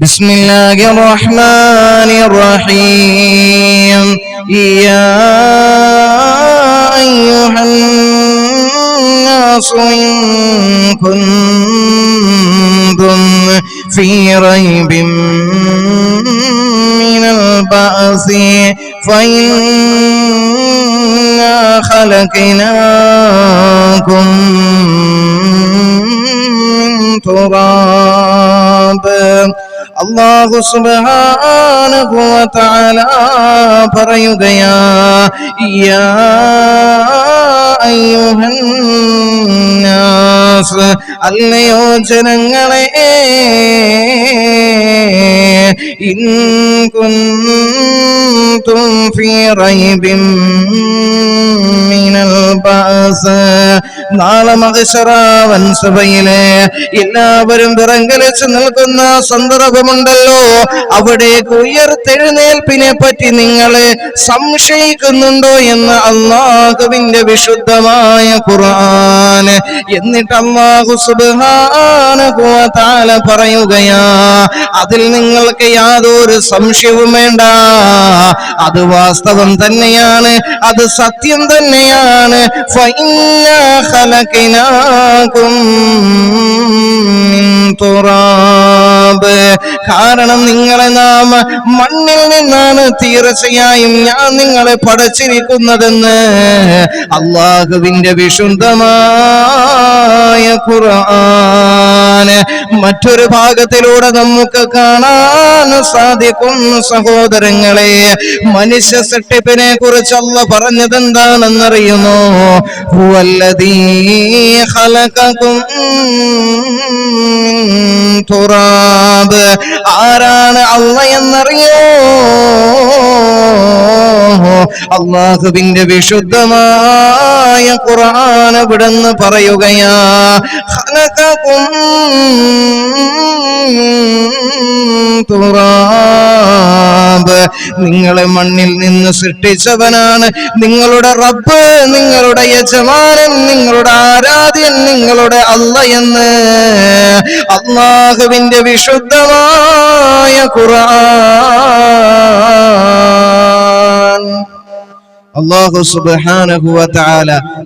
بسم الله الرحمن الرحيم يا أيها الناس إن كنتم في ريب من البعث فإنا خلقناكم അള്ളാഹു സുബ്ഹാനഹു വതആല പറയുകയാ അല്ലയോ ജനങ്ങളെ ഇൻ കുൻതും ഫീ റൈബിൻ മിനൽ ബഅസ് നാളെ മഹശറാവൻ സഭയിലെ എല്ലാവരും വിറങ്കലിച്ച് നിൽക്കുന്ന സന്ദർഭമുണ്ടല്ലോ. അവിടേക്ക് ഉയർത്തെഴുന്നേൽപ്പിനെ പറ്റി നിങ്ങളെ സംശയിക്കുന്നുണ്ടോ എന്ന് അള്ളാഹുവിന്റെ വിശുദ്ധമായ ഖുർആൻ. എന്നിട്ട് അള്ളാഹു സുബാന പറയുകയാ അതിൽ നിങ്ങൾക്ക് യാതൊരു സംശയവും വേണ്ട. അത് വാസ്തവം തന്നെയാണ് അത് സത്യം തന്നെയാണ്. ഖലഖനാകും من തുറാബ്. കാരണം നിങ്ങളെ നാം മണ്ണിൽ നിന്നാണ് തീർച്ചയായും ഞാൻ നിങ്ങളെ പടച്ചിരിക്കുന്നതെന്ന് അള്ളാഹുവിന്റെ വിശുദ്ധമായ ഖുർആൻ. മറ്റൊരു ഭാഗത്തിലൂടെ നമുക്ക് കാണാൻ സാധിക്കും സഹോദരങ്ങളെ. മനുഷ്യ സൃഷ്ടിപ്പിനെ കുറിച്ച് അല്ല പറഞ്ഞത് മിൻ തുറാബ്. ആരാണ് അല്ല എന്നറിയോ? അള്ളാഹുവിന്റെ വിശുദ്ധമായ ഖുർആൻ ഇവിടുന്ന് പറയുകയാ തുറാബ്. നിങ്ങളെ മണ്ണിൽ നിന്ന് സൃഷ്ടിച്ചവനാണ് നിങ്ങളുടെ റബ്ബ് നിങ്ങളുടെ യജമാനൻ നിങ്ങളുടെ ആരാധ്യൻ നിങ്ങളുടെ അല്ല എന്ന്. അള്ളാഹുവിന്റെ വിശുദ്ധമായ ഖുർആൻ അള്ളാഹു സുബ്ഹാനഹു വ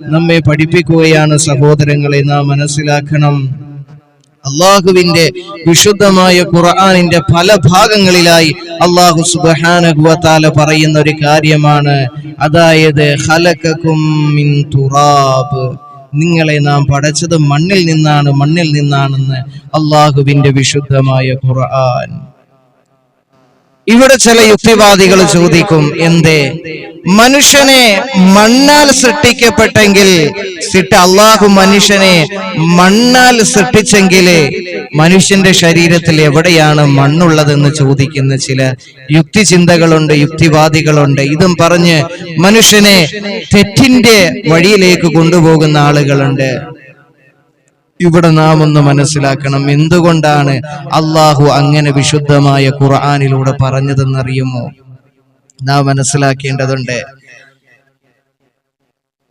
നമ്മെ പഠിപ്പിക്കുകയാണ് സഹോദരങ്ങളെ നാം മനസ്സിലാക്കണം. അള്ളാഹുവിന്റെ വിശുദ്ധമായ ഖുർആാനിന്റെ പല ഭാഗങ്ങളിലായി അള്ളാഹു തആല പറയുന്ന ഒരു കാര്യമാണ്. അതായത് മിൻ തുറാബ്. നിങ്ങളെ നാം പടച്ചത് മണ്ണിൽ നിന്നാണ് മണ്ണിൽ നിന്നാണെന്ന് അള്ളാഹുവിന്റെ വിശുദ്ധമായ ഖുർആൻ. ഇവിടെ ചില യുക്തിവാദികൾ ചോദിക്കും എന്തേ? മനുഷ്യനെ മണ്ണാൽ സൃഷ്ടിക്കപ്പെട്ടെങ്കിൽ സിട്ട് അള്ളാഹു മനുഷ്യനെ മണ്ണാൽ സൃഷ്ടിച്ചെങ്കിൽ മനുഷ്യന്റെ ശരീരത്തിൽ എവിടെയാണ് മണ്ണുള്ളതെന്ന് ചോദിക്കുന്ന ചില യുക്തിചിന്തകളുണ്ട് യുക്തിവാദികളുണ്ട്. ഇതും പറഞ്ഞ് മനുഷ്യനെ തെറ്റിന്റെ വഴിയിലേക്ക് കൊണ്ടുപോകുന്ന ആളുകളുണ്ട്. ഇവിടെ നാം ഒന്ന് മനസ്സിലാക്കണം. എന്തുകൊണ്ടാണ് അള്ളാഹു അങ്ങനെ വിശുദ്ധമായ ഖുർആാനിലൂടെ പറഞ്ഞതെന്നറിയുമോ? നാം മനസ്സിലാക്കേണ്ടതുണ്ട്.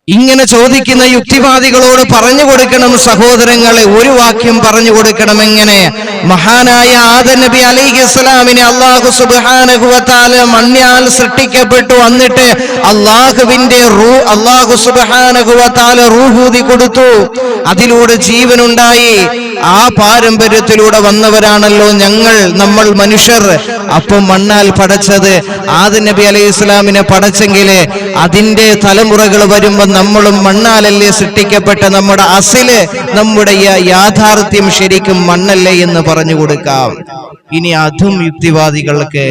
ഇങ്ങനെ ചോദിക്കുന്ന യുക്തിവാദികളോട് പറഞ്ഞു കൊടുക്കണം സഹോദരങ്ങളെ ഒരു വാക്യം പറഞ്ഞു കൊടുക്കണം എങ്ങനെ? മഹാനായ ആദ നബി അലൈഹി ഇസ്ലാമിനെ അള്ളാഹു സുബാനഹുവത്താൽ മണ്യാൽ സൃഷ്ടിക്കപ്പെട്ടു വന്നിട്ട് അള്ളാഹുവിന്റെ റൂ അള്ളാഹു സുബാനഹുവത്താൽ റൂഹൂതി കൊടുത്തു. അതിലൂടെ ജീവനുണ്ടായി. ആ പാരമ്പര്യത്തിലൂടെ വന്നവരാണല്ലോ ഞങ്ങൾ നമ്മൾ മനുഷ്യർ. അപ്പം മണ്ണാൽ പടച്ചത് ആദ നബി അലൈഹി ഇസ്ലാമിനെ പടച്ചെങ്കിൽ അതിന്റെ തലമുറകൾ വരുമ്പോൾ നമ്മളും മണ്ണാലല്ലേ സൃഷ്ടിക്കപ്പെട്ട നമ്മുടെ അസിൽ നമ്മുടെ യാഥാർത്ഥ്യം ശരിക്കും മണ്ണല്ലേ എന്ന് പറഞ്ഞു കൊടുക്കാം. ഇനി അതും യുക്തിവാദികൾക്ക്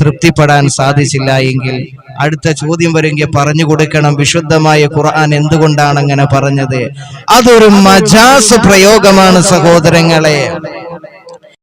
തൃപ്തിപ്പെടാൻ സാധിച്ചില്ല എങ്കിൽ അടുത്ത ചോദ്യം വരുമെങ്കിൽ പറഞ്ഞു കൊടുക്കണം. വിശുദ്ധമായ ഖുർആൻ എന്തുകൊണ്ടാണ് അങ്ങനെ പറഞ്ഞത്? അതൊരു മജാസ് പ്രയോഗമാണ് സഹോദരങ്ങളെ.